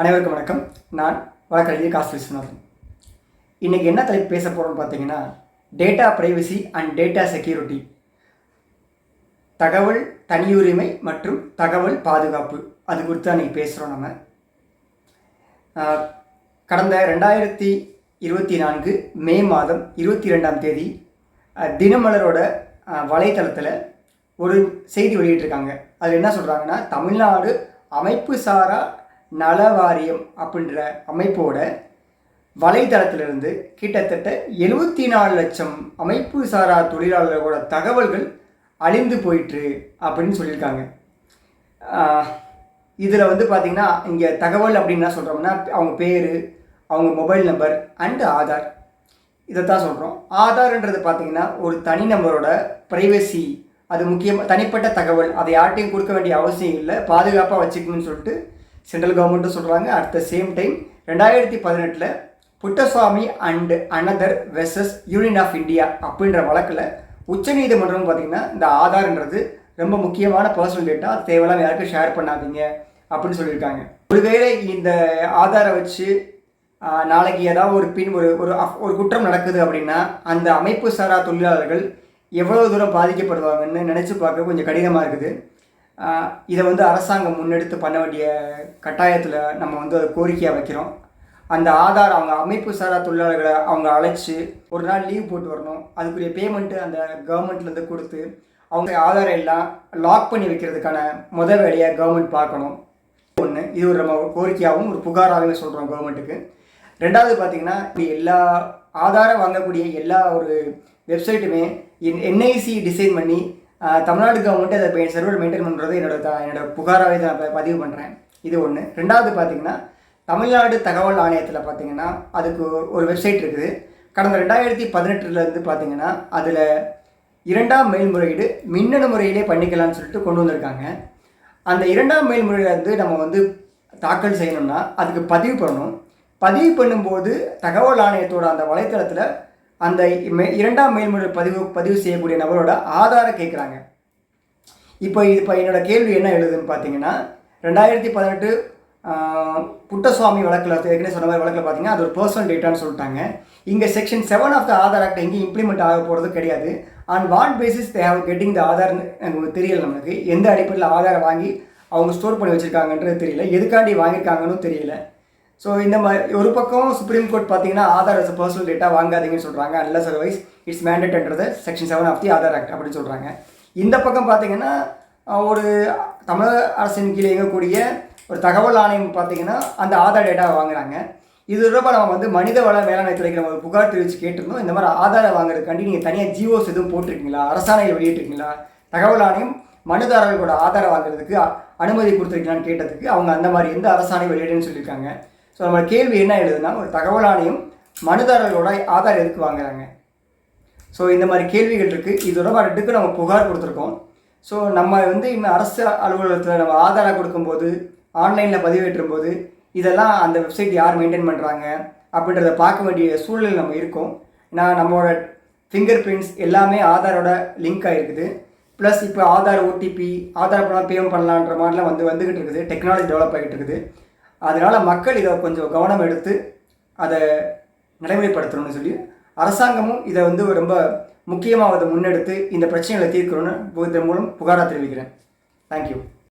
அனைவருக்கும் வணக்கம். நான் வழக்கறிஞர் காசு விஸ்வநாதன். இன்றைக்கி என்ன தலைப்பு பேச போகிறோம்னு பார்த்தீங்கன்னா data privacy and data security தகவல் தனியுரிமை மற்றும் தகவல் பாதுகாப்பு. அது குறித்து தான் இன்றைக்கி பேசுகிறோம் நம்ம. கடந்த ரெண்டாயிரத்தி இருபத்தி நான்கு மே மாதம் இருபத்தி ரெண்டாம் தேதி தினமலரோட வலைத்தளத்தில் ஒரு செய்தி வெளியிட்டிருக்காங்க. அதில் என்ன சொல்கிறாங்கன்னா தமிழ்நாடு அமைப்பு சாரா நல வாரியம் அப்படின்ற அமைப்போட வலைதளத்திலிருந்து கிட்டத்தட்ட எழுபத்தி நாலு லட்சம் அமைப்பு சாரா தொழிலாளர்களோட தகவல்கள் அழிந்து போயிட்டு அப்படின்னு சொல்லியிருக்காங்க. இதில் வந்து பார்த்திங்கன்னா இங்கே தகவல் அப்படின்னா சொல்கிறோம்னா அவங்க பேர் அவங்க மொபைல் நம்பர் அண்டு ஆதார். இதைத்தான் சொல்கிறோம் ஆதார்ன்றது பார்த்திங்கன்னா ஒரு தனிநபரோட ப்ரைவசி அது முக்கியம் தனிப்பட்ட தகவல் அதை யார்ட்டையும் கொடுக்க வேண்டிய அவசியம் இல்லை பாதுகாப்பாக வச்சுக்கணும்னு சொல்லிட்டு சென்ட்ரல் கவர்மெண்ட்டும் சொல்கிறாங்க அட் த சேம் டைம் ரெண்டாயிரத்தி பதினெட்டில் Puttaswamy and another versus union of India அப்படின்ற வழக்கில் உச்சநீதிமன்றம் பார்த்திங்கன்னா இந்த ஆதார்ன்றது ரொம்ப முக்கியமான பர்சனல் டேட்டா தேவையில்லாமல் யாருக்கும் ஷேர் பண்ணாதீங்க அப்படின்னு சொல்லியிருக்காங்க. ஒருவேளை இந்த ஆதாரை வச்சு நாளைக்கு ஏதாவது ஒரு பின் ஒரு ஒரு அஃப்- ஒரு குற்றம் நடக்குது அப்படின்னா அந்த அமைப்பு சாரா தொழிலாளர்கள் எவ்வளோ தூரம் பாதிக்கப்படுவாங்கன்னு நினச்சி பார்க்க கொஞ்சம் கடினமாக இருக்குது. இதை வந்து அரசாங்கம் முன்னெடுத்து பண்ண வேண்டிய கட்டாயத்தில் நம்ம வந்து அதை கோரிக்கையாக வைக்கிறோம். அந்த ஆதார் அவங்க அமைப்பு சாரா தொழிலாளர்களை அவங்க அழைச்சி ஒரு நாள் லீவ் போட்டு வரணும். அதுக்குரிய பேமெண்ட்டு அந்த கவர்மெண்ட்லேருந்து கொடுத்து அவங்க ஆதாரை எல்லாம் லாக் பண்ணி வைக்கிறதுக்கான முத வேலையை கவர்மெண்ட் பார்க்கணும். ஒன்று இது ஒரு நம்ம கோரிக்கையாகவும் ஒரு புகாராகவே சொல்கிறோம் கவர்மெண்ட்டுக்கு ரெண்டாவது பார்த்தீங்கன்னா இப்படி எல்லா ஆதாரம் வாங்கக்கூடிய எல்லா ஒரு வெப்சைட்டுமே என் என்ஐசி டிசைன் பண்ணி தமிழ்நாடு கவர்மெண்ட் அதை சர்வர் மெயின்டைன் பண்ணுறது என்னோட த என்னோட புகாராகவே நான் பதிவு பண்ணுறேன் இது ஒன்று ரெண்டாவது பார்த்தீங்கன்னா தமிழ்நாடு தகவல் ஆணையத்தில் பார்த்தீங்கன்னா அதுக்கு ஒரு வெப்சைட் இருக்குது. கடந்த ரெண்டாயிரத்தி பதினெட்டுலேருந்து பார்த்தீங்கன்னா அதில் இரண்டாம் மேல்முறையீடு மின்னணு முறையிலே பண்ணிக்கலாம்னு சொல்லிட்டு கொண்டு வந்திருக்காங்க. அந்த இரண்டாம் மேல்முறையில் வந்து நம்ம வந்து தாக்கல் செய்யணும்னா அதுக்கு பதிவு பண்ணணும். பதிவு பண்ணும்போது தகவல் ஆணையத்தோட அந்த வலைத்தளத்தில் அந்த இரண்டாம் மேல்முறை பதிவு பதிவு செய்யக்கூடிய நபரோட ஆதாரை கேட்குறாங்க. இப்போ இது இப்போ என்னோட கேள்வி என்ன எழுதுன்னு பார்த்தீங்கன்னா ரெண்டாயிரத்தி பதினெட்டு புட்டசுவாமி வழக்கில் ஏற்கனவே சொன்ன மாதிரி வழக்கில் பார்த்தீங்கன்னா அது ஒரு பர்சனல் டேட்டான்னு சொல்லிட்டாங்க. இங்கே section seven of the Aadhaar act எங்கேயும் இம்ப்ளிமெண்ட் ஆக போகிறது கிடையாது. On what basis they have getting the Aadhaar எனக்கு தெரியல நமக்கு எந்த அடிப்படையில் ஆதாரை வாங்கி அவங்க ஸ்டோர் பண்ணி வச்சுருக்காங்கன்றது தெரியல. எதுக்காண்டி வாங்கியிருக்காங்கன்னு தெரியல. ஸோ இந்த மாதிரி ஒரு பக்கம் சுப்ரீம் கோர்ட் பார்த்தீங்கன்னா ஆதார் as பர்சனல் டேட்டா வாங்காதீங்கன்னு சொல்கிறாங்க unless otherwise it's மேண்டேட்ன்றது section seven of the Aadhaar act அப்படின்னு சொல்கிறாங்க இந்த பக்கம் பார்த்தீங்கன்னா ஒரு தமிழக அரசின் கீழே இயங்கக்கூடிய ஒரு தகவல் ஆணையம் பார்த்தீங்கன்னா அந்த ஆதார் டேட்டா வாங்குறாங்க. இது தொடர்பாக நம்ம வந்து மனித வள மேலாண்மை துறைக்கு நம்ம ஒரு புகார் தெரிவித்து கேட்டிருந்தோம். இந்த மாதிரி ஆதாரை வாங்குறதுக்காண்டி நீங்கள் தனியாக ஜிஓஸ் எதுவும் போட்டிருக்கீங்களா? அரசாணையை வெளியிட்டிருக்கீங்களா? தகவல் ஆணையம் மனுதாரர்களோட ஆதாரம் வாங்குறதுக்கு அனுமதி கொடுத்துருக்கீங்களான்னு கேட்டதுக்கு அவங்க அந்த மாதிரி எந்த அரசாணை வெளியிடுன்னு சொல்லியிருக்காங்க. ஸோ நம்ம கேள்வி என்ன எழுதுனா ஒரு தகவல் ஆணையம் மனுதாரர்களோட ஆதார் எதுக்கு வாங்குறாங்க? ஸோ இந்த மாதிரி கேள்விகள் இருக்குது இது தொடர்பாக நம்ம புகார் கொடுத்துருக்கோம். ஸோ நம்ம வந்து இன்னும் அரசு அலுவலகத்தில் நம்ம ஆதாரம் கொடுக்கும்போது ஆன்லைனில் பதிவேற்றும் போது இதெல்லாம் அந்த வெப்சைட் யார் மெயின்டைன் பண்ணுறாங்க அப்படின்றத பார்க்க வேண்டிய சூழல் நம்ம இருக்கோம். நான் நம்மளோட ஃபிங்கர் பிரிண்ட்ஸ் எல்லாமே ஆதாரோட லிங்க் ஆகிருக்குது ப்ளஸ் இப்போ ஆதார் ஓடிபி ஆதார் பணம் பேமெண்ட் பண்ணலான்ற மாதிரிலாம் வந்து வந்துக்கிட்டு இருக்குது. டெக்னாலஜி டெவலப் ஆகிட்டு இருக்குது. அதனால் மக்கள் இதை கொஞ்சம் கவனம் எடுத்து அதை நடைமுறைப்படுத்தணும்னு சொல்லி அரசாங்கமும் இதை வந்து ரொம்ப முக்கியமாக அதை முன்னெடுத்து இந்த பிரச்சனைகளை தீர்க்கணும்னு இதன் மூலம் புகாராக தெரிவிக்கிறேன். தேங்க்யூ